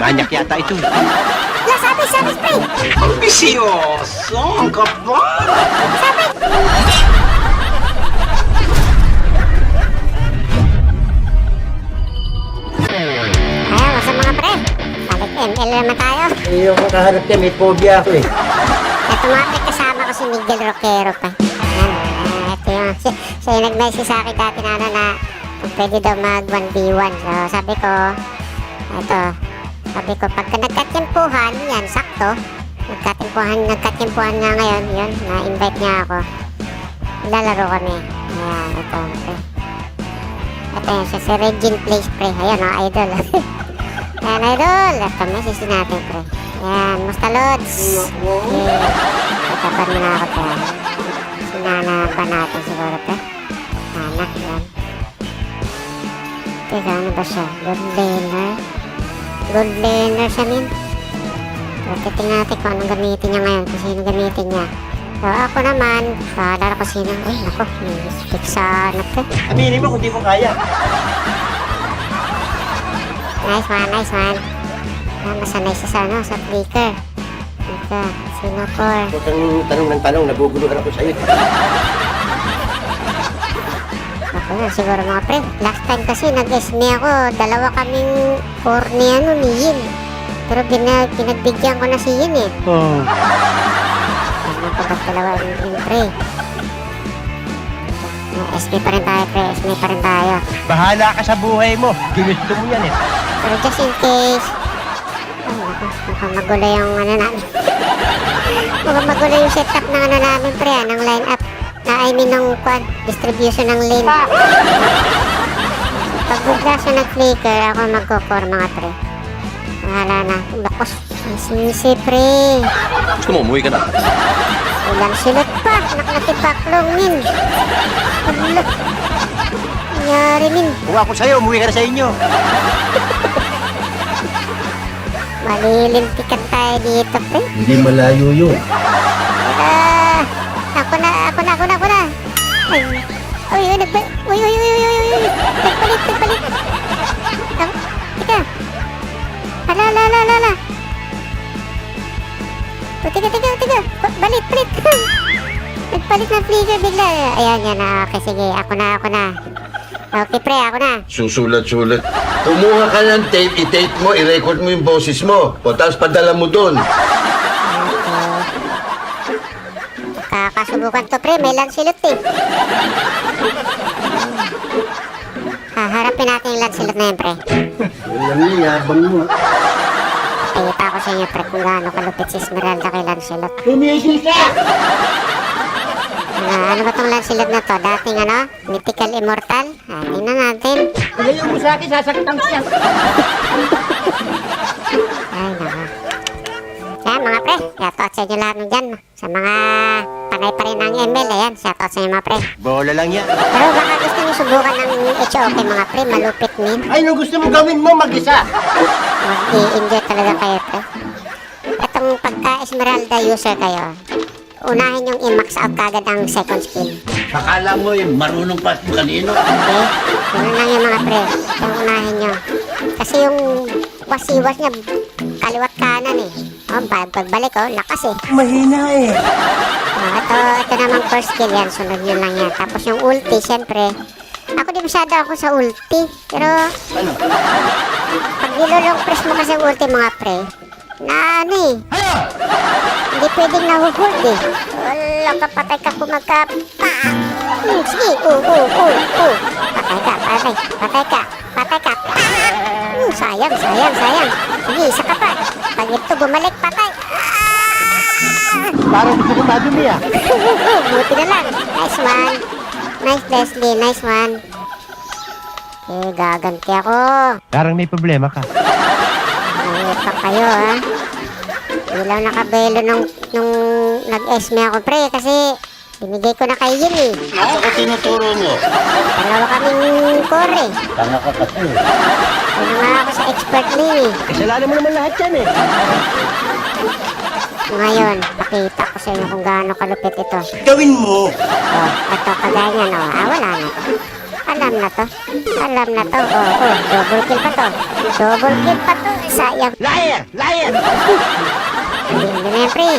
Manyak yata ito. La, sabi, sabi, spray! Ambisyoso! Ang kapal! Ayaw, sa mga pre. Balik ML naman tayo. Yung makahanap niya, may phobia ako eh. Ito mga pre, kasama ko si Miguel Roquero pa. Ayan, ah, ito yung, si, siya yung nag-message sa akin dati na ano na kung pwede daw mag 1v1. So, sabi ko, ito, sabi ko, pagka nagkatimpuhan, yan, sakto. Nagkatimpuhan, nagkatimpuhan nga ngayon, yun, na-invite niya ako. Lalaro kami. Ayan, ito, pre. Ito yan, siya si Regine Place, pre. Ayan, oh, idol. Ayan, idol. Ito, message natin, pre. Ayan, musta, Lods? Yeah. Tatapan mo na ako, pre. Sinanaban natin siguro, pre. Anak, yan. Teka, ano ba siya? Gold laner? Gold laner siya, min. So, titingnan natin kung anong gamitin niya ngayon. Kung sino gamitin niya. So, ako naman, paalala ko sino. Ay, nako, may stick sa ano, pre. Aminin mo kung di mo kaya. Nice one, nice one. Ah, masanay siya sa ano, sa flicker. Ika, Singapore. Huwag kang tanong ng tanong, naguguluhan ako sa'yo. Na, siguro mga pre. Last time kasi nag-SME ako, dalawa kaming core ni ano, ni Yin. Pero bina, pinagbigyan ko na si Yin eh. Oh. Ano ko ba dalawa yung, yung pre? SME pa rin tayo pre, SME pa rin tayo. Bahala ka sa buhay mo. Ginusto mo yan eh. Pero just in case, mukhang magulo yung ano namin. mukhang magulo yung setup ng ano namin pre, ah, ng line up. Na I mean ng quad, distribution ng lane. Pag bigla siya nag-flicker, ako magko-core mga pre. Bahala na. Bakos, sinisi pre. Gusto mo, umuwi ka na. Ulang silot pa, naknatipaklong min. Hala. Nangyari min. Kung ako sa'yo, umuwi ka na sa inyo. Malilintikan tayo dito pre. Hindi malayo yun. Ay, uy, uy, nagba, uy, uy, uy, uy, uy, uy, nagpalit, nagpalit. Tama, teka. Ala, ala, ala, ala, ala. O, teka, teka, teka. Ba- Balit, balit. Nagpalit ng flicker bigla. Ayan, yan na. Okay, sige. Ako na, ako na. Okay, pre, ako na. Susulat-sulat. Kumuha ka ng tape, i-tape mo, i-record mo yung boses mo. O tapos padala mo doon. Kakasubukan to, pre. May lansilot, eh. Haharapin natin yung lansilot na yan, pre. Alam niya, yabang mo. Pakita ko sa inyo, pre, kung gaano kalupit si Esmeralda kay Lancelot. Tumigil ka! Ah, ano ba tong Lancelot na to? Dating ano? Mythical Immortal? Ah, tingnan natin. Ilayo mo sa akin, sasaktan siya. Ay, naka. Yan, mga pre. Shoutout sa inyo lahat nung dyan. Sa mga panay pa rin ng ML, ayan. Shoutout sa inyo, mga pre. Bola lang yan. Pero baka gusto nyo subukan ng HOK, mga pre. Malupit min. Ay, nung gusto mo gawin mo, mag-isa. Mag-i-enjoy talaga kayo, pre. Itong pagka-Esmeralda user kayo, unahin yung i-max out kagad ang second skill. Akala mo yung marunong pa kung kanino. Okay? Ganun lang yung mga pre. Yung unahin nyo. Kasi yung wasiwas niya, kaliwat kanan eh. Oh, pag pagbalik oh, lakas eh. Mahina eh. Oh, ito, ito namang first skill yan. Sunod yun lang yan. Tapos yung ulti, syempre. Ako di masyado ako sa ulti. Pero, Ano? pag nilolong press mo kasi yung ulti mga pre, na ano eh. Hindi pwedeng nahuhold eh. Wala ka, patay ka kumagka. Pa! Hmm, sige, oo, oo, oo, oo. Patay ka, patay, patay ka, patay ka. Pa! Hmm, sayang, sayang, sayang. Sige, isa ka pa. Pag ito bumalik, patay. Ah! Parang gusto ko madumi ah. Buti na lang. Nice one. Nice, Leslie. Nice one. Eh, gaganti ako. Parang may problema ka. Ay, pa kayo, ha? Ilaw nakabelo nung, nung nag-esme ako, pre, kasi binigay ko na kay Yin, eh. Ako ko tinuturo mo. Dalawa kaming core, eh. Tanga ka kasi. Ano nga ako sa expert lane, eh. Kasalanan mo naman lahat yan eh. Ngayon, pakita ko sa inyo kung gaano kalupit ito. Gawin mo. Oh, ito, kagaya niyan, oh. Ah, wala na. Alam na to. Alam na to. Oh, oh, double kill pa to. Double kill pa to. Sayang. Liar! Liar! Hindi na yan, pre.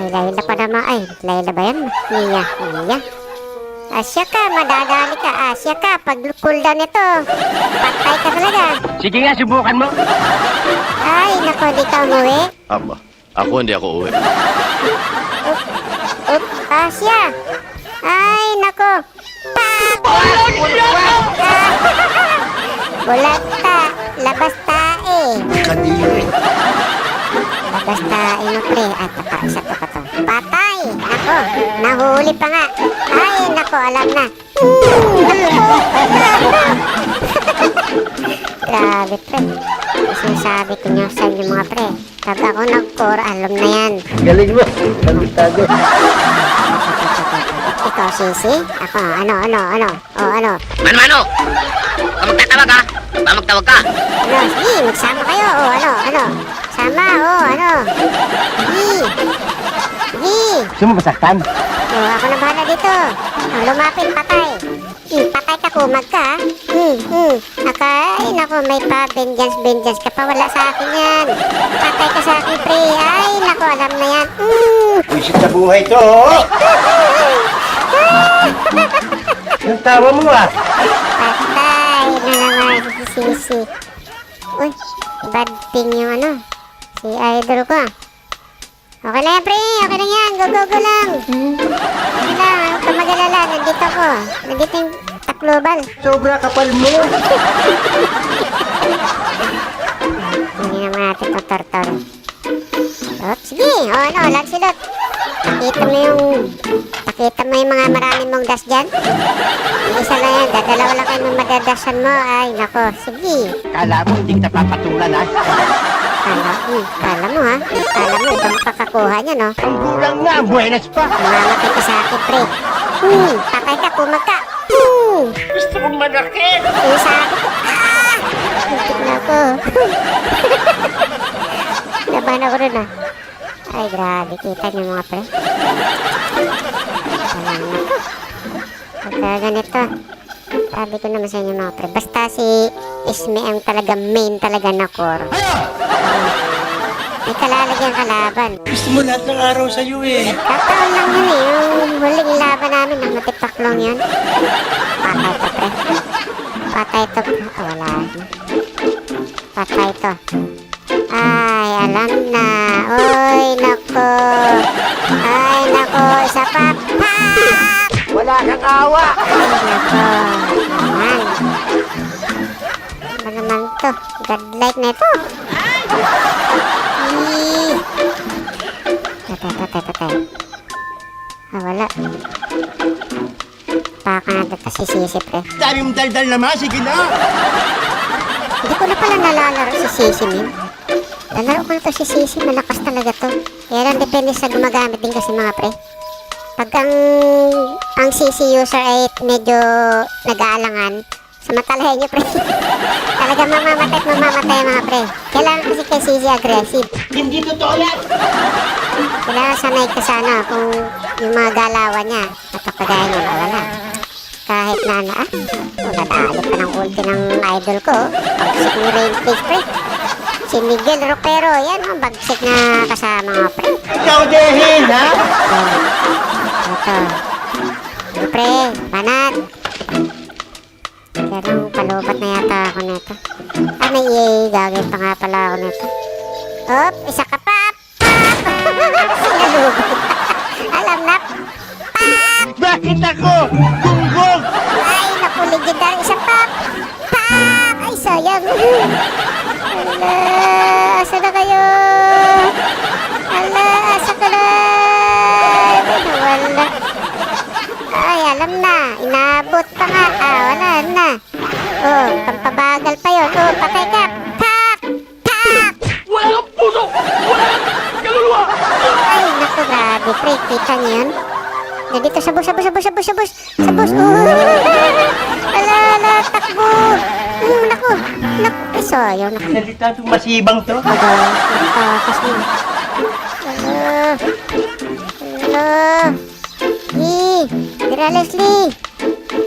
May Layla pa naman. Ay, Layla ba yan? Mia. Mia. Asya ka, madadali ka. Asya ka, pag cooldown nito, patay ka talaga. Sige nga, subukan mo. Ay, nako, di ka umuwi. Aba, ako hindi ako uwi. Up, Asya. Ay, nako. Pak! Bulat ta. Labas tae. Kadiri. Labas tae mo, pre. At naka, isa to pa to. Patay! Nako, nahuli pa nga. Ay, nako, alam na. Grabe, pre. Sinasabi ko niyo sa inyo mga pre. Pag ako nag-core, alam na yan. Galing mo. Talutado. Ikaw, Sisi? Ako, ano, ano, ano? O, ano? Mano, mano! Kung magtatawag ka, ba magtawag ka? Ano, sige, magsama kayo. O, ano, ano? Sama, o, ano? Sige. Sige. Gusto mo masaktan? O, ako na bahala dito. O, lumapit, patay. Hmm, patay ka, kumag ka? Hmm, hmm. Akay, nako, may pa, vengeance, vengeance ka pa. Wala sa akin yan. Patay ka sa akin, pre. Ay, nako, alam na yan. Hmm. Wisit sa buhay to. oh. Yung tawa mo ah. Patay na naman si Sisi. Uy, bad thing yung ano. Si idol ko ah. Okay lang yan, pre. Okay lang yan. Go, go, go lang. Okay lang. Huwag ka mag-alala. Nandito ako. Nandito yung taklobal. Sobra kapal mo. Hindi naman natin itong tortor. Lot, sige. O ano, Lancelot. Pakita mo yung... Pakita mo yung mga marami mong dash dyan. Yung isa lang yan. Dadalawa lang kayo ng madadashan mo. Ay, nako. Sige. Kala mo hindi kita papatulan ha? Kala, hmm, kala mo ha? Kala mo, ibang kakakuha niya, no? Ang gulang nga, buenas pa. Mamamatay ka sa akin, pre. Hmm, patay ka, kumag ka. Hmm, Gusto kong manakit. yung sabi ko, ah! Muntik na ako. Laban ako rin, ah. Ay, grabe, kita niyo mga pre. Alam na ko. Pagka ganito, sabi ko naman sa inyo mga pre, basta si Isme ang talaga main talaga na core. May kalalagyan kalaban. Gusto mo lahat ng araw sa'yo eh. Kataon lang yun eh. Yung huling laban namin, ang matipaklong yun. Patay to, pre. Patay to. Ah, wala. Patay to. Ay, alam na. Oy, nako. Ay, nako. Isa pa. Pak! Wala kang awa. Ay, nako. Naman. Ano naman to? Godlike na ito. Ih. Tatay, tatay, tatay. Ah, wala. Baka na dito si Sisi, pre. Dami mong daldal naman. Sige na. Hindi ko na pala nalalaro si Sisi, Min. Lalaro ko na to si Sisi, malakas talaga to. Kaya lang depende sa gumagamit din kasi mga pre. Pag ang, ang Sisi user ay medyo nag-aalangan, samantalahin nyo pre. Talaga mamamatay at mamamatay mga pre. Kailangan kasi kay Sisi aggressive. Hindi totoo yan. Kailangan sanay ka sana kung yung mga galawan niya at kagaya niya nawala. Kahit na na, ah, nadali pa ng ulti ng idol ko. Bagsik ni Rainface, pre. Si Miguel Ropero, yan ang bagsik na kasama nga, pre. Ikaw dehin, ha? Ito. Ano, pre, banat. Pero palubat na yata ako nito. Ah, may EA, gagawin pa nga pala ako nito. Hop, isa ka pa. Alam na. Pak! Bakit ako? Gunggong! Ay, naku, legendary. Isa pa. Pak! Ay, sayang. Ala, asa na kayo? Ala, asa ka na? Ay, nawala. Ay, alam na. Inabot pa nga. Ah, wala na. Oh, pampabagal pa yun. Oh, patay ka. Pak! Pak! Wala kang puso! Wala kang kaluluwa! Ay, naku, grabe, pre. Kita niyo yun? Nandito sa bus, sa bus, sa bus, sa bus, sa bus. Sa bus. Oh, ala, ala, takbo. Mm, naku, naku. Ay, sayang. Naku, Salita itong masibang to. Aga, nakakas mo. Ala, ala. Lee, tira Leslie.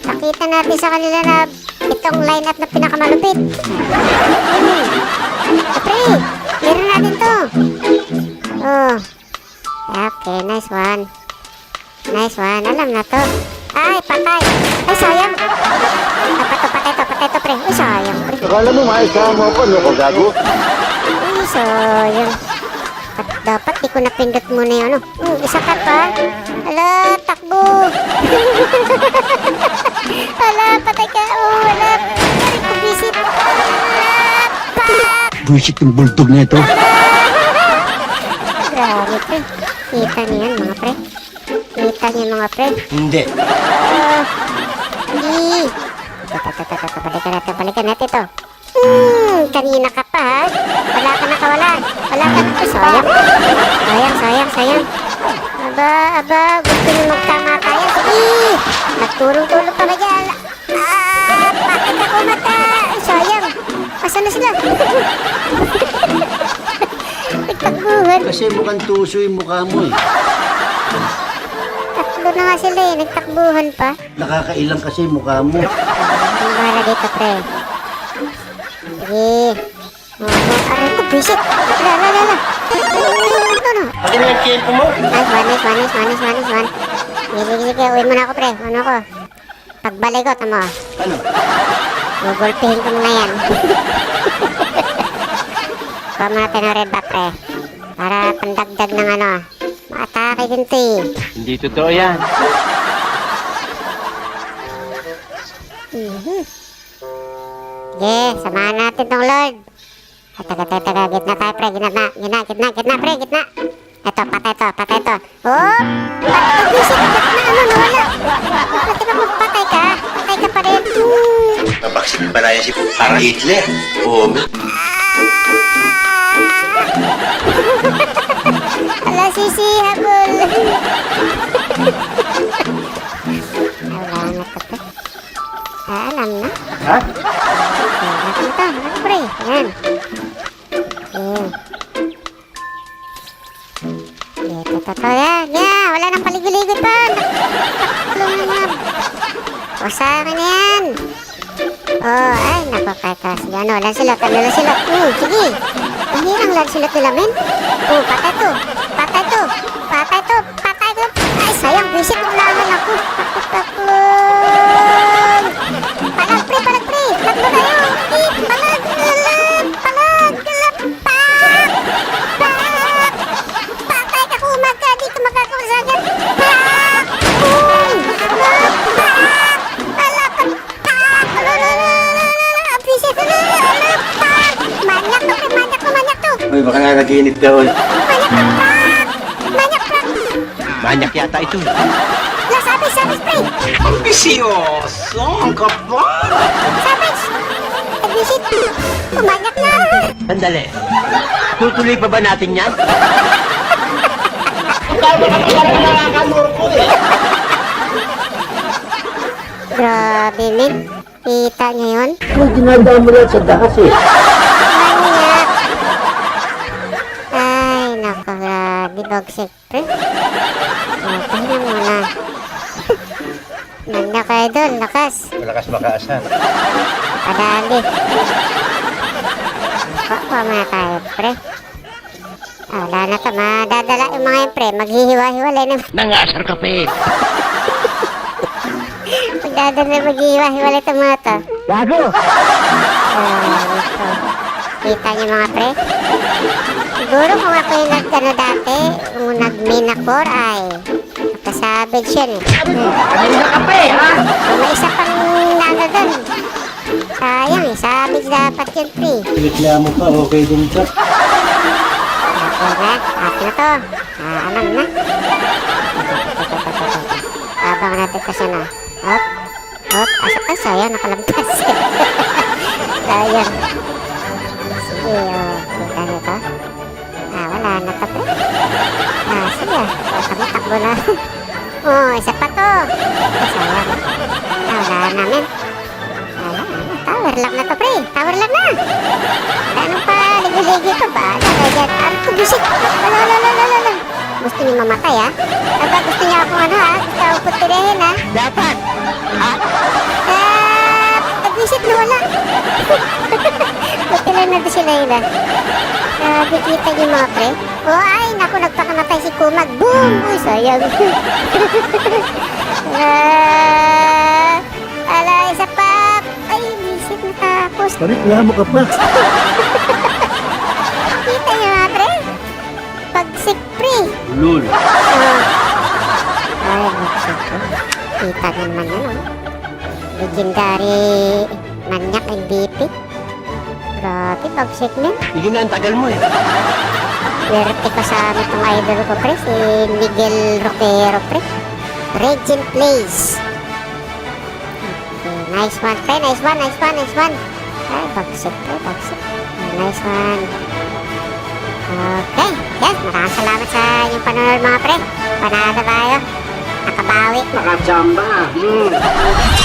Pakita natin sa kanila na itong lineup na pinakamalupit. Hmm. Pre, meron natin to. Oh. Okay, nice one. Nice one. Alam na to. Ay, patay. Ay, sayang. Ah, pato, patay to, patay to, pre. Ay, sayang, pre. Akala mo, maayos mo ako, ko, gago? Ay, sayang. At dapat di ko napindot muna yung ano. Hmm, isa ka pa. Ala, takbo. Ala, patay ka. Oh, wala. Pari ko visit. Ala, pak. Buisit yung bultog na ito. Grabe, pre. Kita niyo yan, mga pre. Kita niyo mga pre. Hindi. Ah, Hindi. Tata, tata, tata. Balikan natin, balikan natin to. Hmm, kanina ka pa ha. Wala ka na kawalan. Wala ka na. Oh, sayang. Sayang, sayang, sayang. Aba, aba, gusto niyo magtama tayo. Sige. Nagturong-tulong pa ba dyan? Ah, bakit ako mata? Ay, sayang. Asan na sila? Nagtakbuhan. Kasi mukhang tuso yung mukha mo eh. Tatlo na nga sila eh. Nagtakbuhan pa. Nakakailang kasi yung mukha mo. Ang bahala dito, pre. Sige. Oh, aray ko, bisit. Wala, wala, wala. Ito na. Yung tempo mo, Nice one, one, one, one, one. Sige, sige. Uwi mo na ako, pre. Ano ko, tamo. ano? Gugulpihin ko muna yan. Kuha mo natin ang red back, pre. Para pandagdag ng ano. Maatake din to eh. Hindi totoo yan. Mhm. Sige, samahan natin tong Lord. Ay, taga, taga, taga, gitna tayo, pre, gitna, gitna, gitna, gitna, pre, gitna. Ito, patay to, patay to. Oh! Patay, visit, gitna, ano, nawala. Pati ka magpatay ka, patay ka pa rin. Hmm. Nabaksin pa na yan si parang Hitler. Oo, Ala, sisi, habol. Wala na to, pre. Ah, alam na. Ha? Okay, natin to, ano, pre. Yan. O sa akin na yan. Oh, ay, naku, kaka. Sige, ano, lansilot, ano, lansilot. Hmm, sige. Mahirang lansilot nila, men. Oh, patay to. Patay to. Patay to. Patay to. Ay, sayang, visit mo naman ako. Taklo. Palag, Ka, uy. Manyak yata ito. La, sabis, sabis, pre. Ambisyoso! Ang kapal! Sabis. Visit. Manyak na. Sandali. Tutuloy pa ba natin yan? Grabe, men. Kita niyo yun? Uy, dinadaan mo lang sa dahas eh. Grabe, bogsik, pre. Oh, pahinga muna. Manyak kayo doon, lakas. Malakas makaasar. Padali. Kuha muna tayo, pre. Ah, wala na to. Madadala yung mga pre. Maghihiwa-hiwalay na. Nangasar ka pa eh. Magdadala, maghihiwa-hiwalay itong mga to. Gago! Ah, nako. Kita niyo mga pre? Siguro kung ako yung nag-ano dati, kung nag-main ako, ay nakasabage yun eh. Kanina ka pa eh, ha? Kung may isa pang nano doon. Sayang eh, savage dapat yun pre. Reklamo pa, okay din pa. Okay na, akin na to. Ah, alam na. Abang natin kasi na. Hop, hop. Asa, ay, sayang, nakalampas. sayang. Sige, oh, kita nito. Ah, wala na pre. Ah, sige. Oh, kami takbo na. oh, isa pa to. Ah, sayang. Ah, wala namin. Wala, ano, tower lang na to, pre. Tower lang na. Ano pa, ligi-ligi ko ba? Ano ko, bisit? Wala, wala, wala, wala, wala. gusto niyo mamatay ha. Aba, gusto niyo akong ano ha. Gusto akong putirihin ha. Dapat. Ha? Ah, nag-visit na wala. Sila yun ha. Grabe kita niyo mga pre. Oh, ay, naku, nagpakamatay si Kumag. Boom! Uy, sayang. ah, ala, isa pa. Ay, visit na tapos. Pareklamo ka pa. Kita niyo mga pre. Pagsik pre. Lul. Ah. Ay, bagsik pre. Kita naman yan, oh. Legendary manyak MVP. Grabe, bagsik na. Sige na, ang tagal mo eh. Swerte ka sa amin itong idol ko, pre. Si Miguel Roquero, pre. Regent Place. Okay, nice one, pre. Nice one, nice one, nice one. Ay, bagsik, pre. Bagsik. Nice one. Okay. Yes, maraming salamat sa inyong panonood, mga pre. Panalo tayo. Nakabawi. Nakachamba. Hmm.